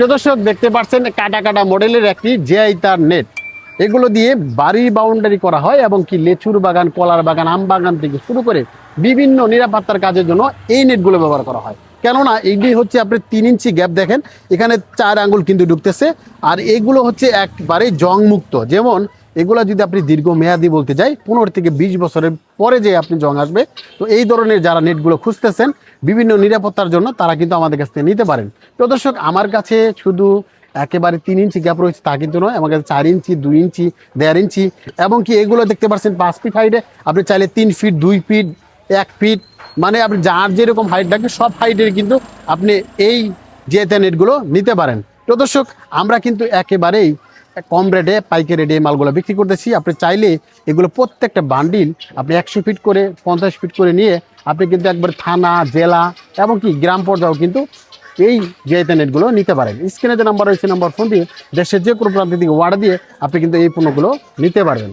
প্রিয় দর্শক, দেখতে পাচ্ছেন কাটা কাটা মডেলের একটি জেআই তার নেট এগুলো দিয়ে বাড়ি বাউন্ডারি করা হয় এবং কি লেচুর বাগান, কলার বাগান, আম বাগান থেকে শুরু করে বিভিন্ন নিরাপত্তার কাজের জন্য এই নেটগুলো ব্যবহার করা হয়। কেননা এগুলি হচ্ছে আপনি তিন ইঞ্চি গ্যাপ দেখেন, এখানে চার আঙ্গুল কিন্তু ঢুকতেছে, আর এগুলো হচ্ছে একবারে জংমুক্ত। যেমন এগুলো যদি আপনি দীর্ঘ মেয়াদি বলতে যাই, পনেরো থেকে বিশ বছরের পরে যে আপনি জং আসবে, তো এই ধরনের যারা নেটগুলো খুঁজতেছেন, বিভিন্ন নিরাপত্তার জন্য তারা কিন্তু আমাদের কাছ থেকে নিতে পারেন। তো দর্শক, আমার কাছে শুধু একেবারে তিন ইঞ্চি গ্যাপ রয়েছে তা কিন্তু নয়, আমার কাছে চার ইঞ্চি, দুই ইঞ্চি, দেড় ইঞ্চি, এবং কি এগুলো দেখতে পাচ্ছেন পাঁচ ফিট হাইটে আপনি চাইলে তিন ফিট দুই ফিট এক ফিট মানে আপনি যার যেরকম হাইট থাকবে সব হাইটের কিন্তু আপনি এই জেতে নেটগুলো নিতে পারেন। তো দর্শক, আমরা কিন্তু একেবারেই কম রেটে পাইকারি রেটে মালগুলো বিক্রি করতেছি। আপনি চাইলে এগুলো প্রত্যেকটা বান্ডিল আপনি একশো ফিট করে, পঞ্চাশ ফিট করে নিয়ে আপনি কিন্তু একবার থানা, জেলা এবং কি গ্রাম পর্যায়েও কিন্তু এই জিআইতে নেটগুলো নিতে পারেন। স্ক্রিনে যে নাম্বার রয়েছে নাম্বার ফোন দিয়ে দেশের যে কোনো প্রান্ত ওয়ার্ড দিয়ে আপনি কিন্তু এই পণ্যগুলো নিতে পারবেন।